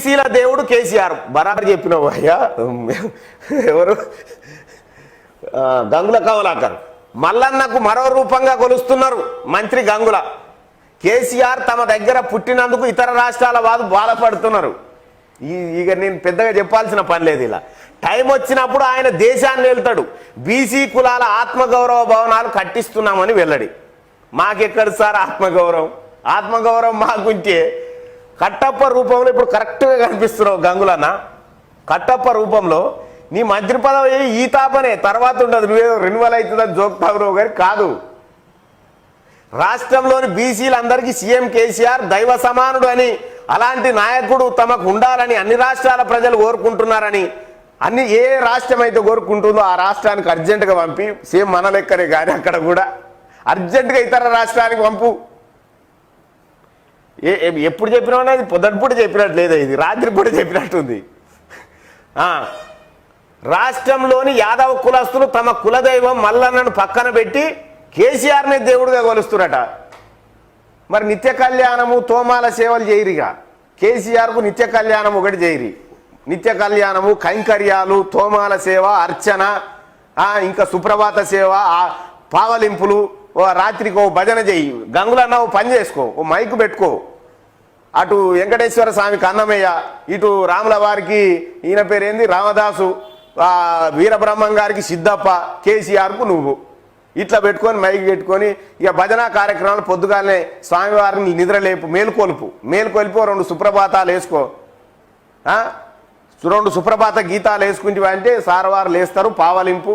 బీసీల దేవుడు కేసీఆర్. బరాబర్ చెప్పినావు అయ్యా. ఎవరు? గంగుల కమలాకర్. మల్లన్నకు మరో రూపంగా కొలుస్తున్నారు మంత్రి గంగుల. కేసీఆర్ తమ దగ్గర పుట్టినందుకు ఇతర రాష్ట్రాల వారు బాధపడుతున్నారు. ఈ ఇక నేను పెద్దగా చెప్పాల్సిన పని లేదు ఇలా. టైం వచ్చినప్పుడు ఆయన దేశాన్ని వెళ్తాడు. బీసీ కులాల ఆత్మగౌరవ భవనాలు కట్టిస్తున్నామని వెళ్ళడి మాకెక్కడ సార్ ఆత్మగౌరవం? ఆత్మగౌరవం మాకుంటే కట్టప్ప రూపంలో ఇప్పుడు కరెక్ట్గా కనిపిస్తున్నావు గంగులన్న. కట్టప్ప రూపంలో నీ మంత్రి పదవి ఈ తాపనే తర్వాత ఉండదు నువ్వేదో రెన్యువల్ అవుతుందని జోక్తావు గారి కాదు. రాష్ట్రంలోని బీసీలందరికీ సీఎం కేసీఆర్ దైవ సమానుడు అని అలాంటి నాయకుడు తమకు ఉండాలని అన్ని రాష్ట్రాల ప్రజలు కోరుకుంటున్నారని అన్ని ఏ రాష్ట్రం అయితే కోరుకుంటుందో ఆ రాష్ట్రానికి అర్జెంటుగా పంపి సేమ్ మన లెక్కనే కానీ అక్కడ కూడా. అర్జెంటుగా ఇతర రాష్ట్రానికి పంపు. ఏ ఎప్పుడు చెప్పినా అది పొద్దుటిపూట చెప్పినట్టు లేదా ఇది? రాత్రిపూట చెప్పినట్టుంది రాష్ట్రంలోని యాదవ కులస్తులు తమ కులదైవం మల్లన్నను పక్కన పెట్టి కేసీఆర్నే దేవుడిగా కొలుస్తురట మరి నిత్య కళ్యాణము తోమాల సేవలు చేయరిగా. కేసీఆర్కు నిత్య కళ్యాణం ఒకటి చేయరి. నిత్య కళ్యాణము కైంకర్యాలు తోమాల సేవ అర్చన ఇంకా సుప్రభాత సేవ పావలింపులు ఓ రాత్రికి ఓ భజన చేయి. గంగులన్న ఓ పని చేసుకో ఓ మైకు పెట్టుకో. అటు వెంకటేశ్వర స్వామి కన్నమయ్య ఇటు రాముల వారికి ఈయన పేరేంది? రామదాసు. వీరబ్రహ్మం గారికి సిద్ధప్ప కేసీఆర్కు నువ్వు. ఇట్లా పెట్టుకొని మైకి పెట్టుకొని ఇక భజన కార్యక్రమాలు పొద్దుగానే స్వామివారిని నిద్రలేపు మేలుకొలుపు. మేలుకొలిపి రెండు సుప్రభాతాలు వేసుకో. రెండు సుప్రభాత గీతాలు వేసుకుంటే అంటే సారవారు లేస్తారు పావలింపు.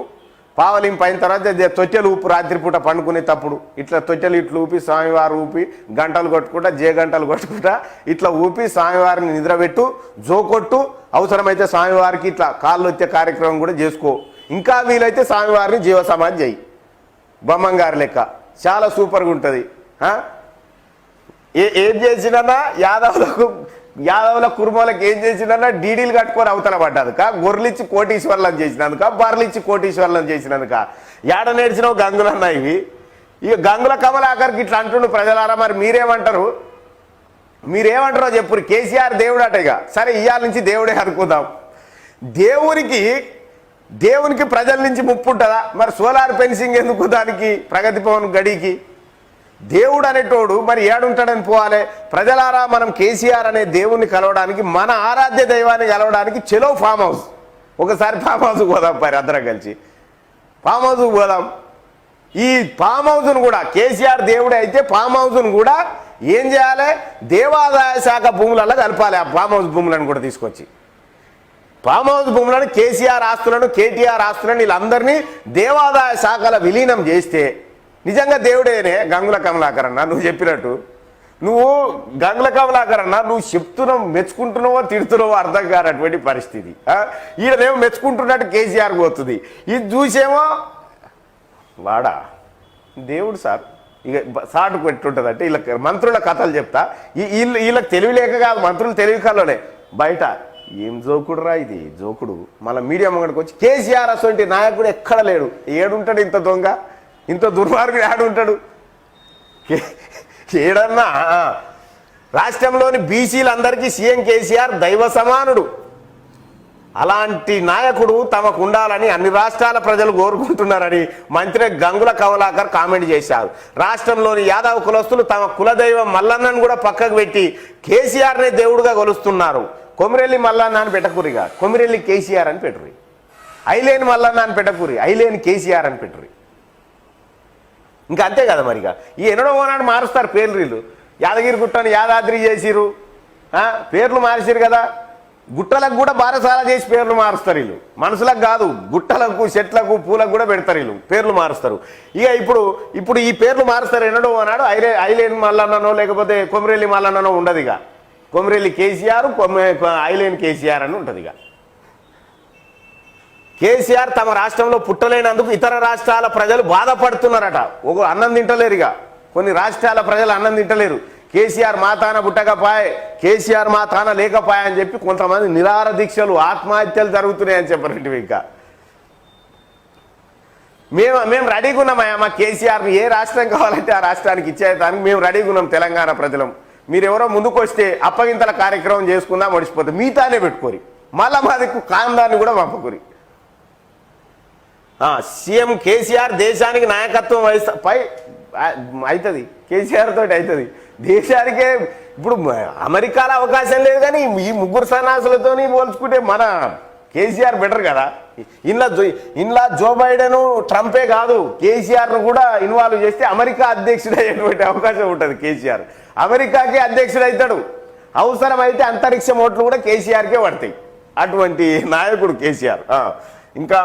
పావలింపు అయిన తర్వాత తొట్టెలు ఊపు రాత్రిపూట పండుకునే తప్పుడు ఇట్లా తొట్టెలు ఇట్లా ఊపి స్వామివారు ఊపి గంటలు కొట్టుకుంటా జే గంటలు కొట్టుకుంటా ఇట్లా ఊపి స్వామివారిని నిద్రపెట్టు జోకొట్టు అవసరమైతే స్వామివారికి ఇట్లా కాళ్ళు వచ్చే కార్యక్రమం కూడా చేసుకో. ఇంకా వీలైతే స్వామివారిని జీవ సమాధి చేయి. బొమ్మంగారి లెక్క. చాలా సూపర్గా ఉంటుంది ఏ ఏం చేసినా యాదవులకు యాదవుల కుర్మలకు ఏం చేసినా డీడీలు కట్టుకొని అవతల పడ్డాదుక. గొర్రెలిచ్చి కోటీశ్వర్లను చేసినందుక బర్రెలిచ్చి కోటీశ్వర్లను చేసినందుక. ఏడ నేర్చినావు గంగులన్న ఇవి? ఇక గంగుల కమలాకర్కి ఇట్లా అంటుండు ప్రజలారా మరి మీరేమంటారు? మీరేమంటారో చెప్పురు కేసీఆర్ దేవుడు అట ఇక. సరే ఇవాళ నుంచి దేవుడే అనుకుందాం. దేవునికి దేవునికి ప్రజల నుంచి ముప్పు ఉంటుందా? మరి సోలార్ ఫెన్సింగ్ ఎందుకు దానికి ప్రగతి భవన్ గడికి? దేవుడు అనేటోడు మరి ఏడుంటాడని పోవాలి? ప్రజలారా మనం కేసీఆర్ అనే దేవుణ్ణి కలవడానికి మన ఆరాధ్య దైవాన్ని కలవడానికి చెలో ఫామ్ హౌస్. ఒకసారి ఫామ్ హౌస్కి పోదాం పరి అందరం కలిసి. ఫామ్ హౌస్కి పోదాం. ఈ ఫామ్ హౌస్ను కూడా కేసీఆర్ దేవుడే అయితే ఫామ్ హౌస్ను కూడా ఏం చేయాలి? దేవాదాయ శాఖ భూములలో కలపాలి ఆ ఫామ్ హౌస్ భూములను కూడా తీసుకొచ్చి. ఫామ్ హౌస్ భూములను కేసీఆర్ ఆస్తులను కేటీఆర్ ఆస్తులను వీళ్ళందరినీ దేవాదాయ శాఖల విలీనం చేస్తే నిజంగా దేవుడేనే గంగుల కమలాకర్ అన్న నువ్వు చెప్పినట్టు. నువ్వు గంగుల కమలాకర్ అన్న నువ్వు చెప్తున్నావు మెచ్చుకుంటున్నావో తిడుతున్నావో అర్థం కానటువంటి పరిస్థితి. ఈయనదేమో మెచ్చుకుంటున్నట్టు కేసీఆర్ పోతుంది. ఇది చూసేమో వాడా? దేవుడు సార్ ఇక సాటు పెట్టుంటుంది అంటే వీళ్ళకి మంత్రుల కథలు చెప్తా. ఈ- వీళ్ళు వీళ్ళకి తెలివి లేక కాదు మంత్రులు తెలివి కల్లోనే బయట ఏం జోకుడురా ఇది? జోకుడు. మళ్ళీ మీడియా ముంగడికి వచ్చి కేసీఆర్ అసొంటి నాయకుడు ఎక్కడ లేడు? ఏడుంటాడు ఇంత దొంగ? ఇంత దుర్మార్గుడు ఆడుంటాడు ఏడన్నా రాష్ట్రంలోని బీసీలందరికీ సీఎం కేసీఆర్ దైవ సమానుడు. అలాంటి నాయకుడు తమకు ఉండాలని అన్ని రాష్ట్రాల ప్రజలు కోరుకుంటున్నారని మంత్రి గంగుల కమలాకర్ కామెంట్ చేశారు. రాష్ట్రంలోని యాదవ కులస్తులు తమ కులదైవం మల్లన్నను కూడా పక్కకు పెట్టి కేసీఆర్నే దేవుడుగా కొలుస్తున్నారు కొమిరెల్లి మల్లన్న అని పెట్టకూరిగా కొమిరెల్లి కేసీఆర్ అని పెట్టురి. ఐలేని మల్లన్న అని పెట్టకూరి. ఐలేని కేసీఆర్ అని పెట్టురి. ఇంకా అంతే కదా మరిగా. ఈ ఎన్నడో ఓనాడు మారుస్తారు పేర్లు వీళ్ళు. యాదగిరి గుట్టను యాదాద్రి చేసిరు పేర్లు మార్చిరు కదా. గుట్టలకు కూడా బారసాల చేసి పేర్లు మారుస్తారు వీళ్ళు. మనుషులకు కాదు గుట్టలకు చెట్లకు పూలకు కూడా పెడతారు వీళ్ళు. పేర్లు మారుస్తారు. ఇక ఇప్పుడు ఇప్పుడు ఈ పేర్లు మారుస్తారు ఎన్నడో అన్నాడు ఐలే ఐలేని మల్లన్ననో లేకపోతే కొమిరెల్లి మల్లన్ననో ఉండదు ఇక. కొమిరెల్లి కేసీఆర్ కొమ్మ ఐలేని కేసీఆర్ అని ఉంటుంది ఇక. కేసీఆర్ తమ రాష్ట్రంలో పుట్టలేనందుకు ఇతర రాష్ట్రాల ప్రజలు బాధపడుతున్నారట. ఒక అన్నం తింటలేరుగా. కొన్ని రాష్ట్రాల ప్రజలు అన్నం తింటలేరు. కేసీఆర్ మాతాన పుట్టకపాయ్ కేసీఆర్ మా తాన అని చెప్పి కొంతమంది నిరార దీక్షలు ఆత్మహత్యలు జరుగుతున్నాయని చెప్పరండి ఇంకా. మేము మేము రెడీగా ఉన్నామయ్యా మా కేసీఆర్ని ఏ రాష్ట్రం కావాలంటే ఆ రాష్ట్రానికి ఇచ్చేదానికి మేము రెడీగా ఉన్నాం తెలంగాణ ప్రజలం. మీరెవరో ముందుకు వస్తే అప్పగింతల కార్యక్రమం చేసుకుందాం మడిచిపోతే మిగతానే పెట్టుకోరి. మళ్ళా మాది కాందాన్ని కూడా పంపకూరి. సీఎం కేసీఆర్ దేశానికి నాయకత్వం వహిస్తా పై అవుతుంది కేసీఆర్ తోటి అవుతుంది దేశానికే ఇప్పుడు అమెరికాలో అవకాశం లేదు కానీ ఈ ముగ్గురు సన్నాసులతోని పోల్చుకుంటే మన కేసీఆర్ బెటర్ కదా. ఇంట్లో జో ఇంట్లో జో బైడెను ట్రంపే కాదు. కేసీఆర్ను కూడా ఇన్వాల్వ్ చేస్తే అమెరికా అధ్యక్షుడు అయ్యేటువంటి అవకాశం ఉంటుంది కేసీఆర్. అమెరికాకే అధ్యక్షుడు అవుతాడు అవసరమైతే అంతరిక్ష ఓట్లు కూడా కేసీఆర్కే పడతాయి. అటువంటి నాయకుడు కేసీఆర్. ఇంకా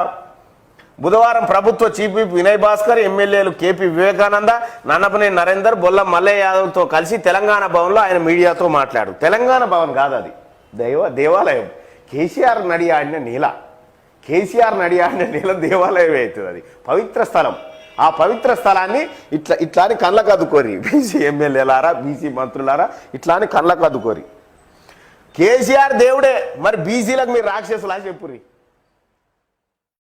బుధవారం ప్రభుత్వ చీఫ్ విప్ వినయ్ భాస్కర్ ఎమ్మెల్యేలు కేపీ వివేకానంద నన్నపనేని నరేందర్ బొల్ల మల్లయ్య యాదవ్తో కలిసి తెలంగాణ భవన్లో ఆయన మీడియాతో మాట్లాడు తెలంగాణ భవన్ కాదు అది. దైవ దేవాలయం. కేసీఆర్ నడి ఆడిన నీల. కేసీఆర్ నడి ఆడిన నీల దేవాలయం అవుతుంది అది. పవిత్ర స్థలం. ఆ పవిత్ర స్థలాన్ని ఇట్లా ఇట్లాని కళ్ళకు అద్దుకోరి బీసీ ఎమ్మెల్యేలారా బీసీ మంత్రులారా ఇట్లాని కళ్ళకు అద్దుకోరి కేసీఆర్ దేవుడే. మరి బీసీలకు మీరు రాక్షసులా చెప్పుర్రి.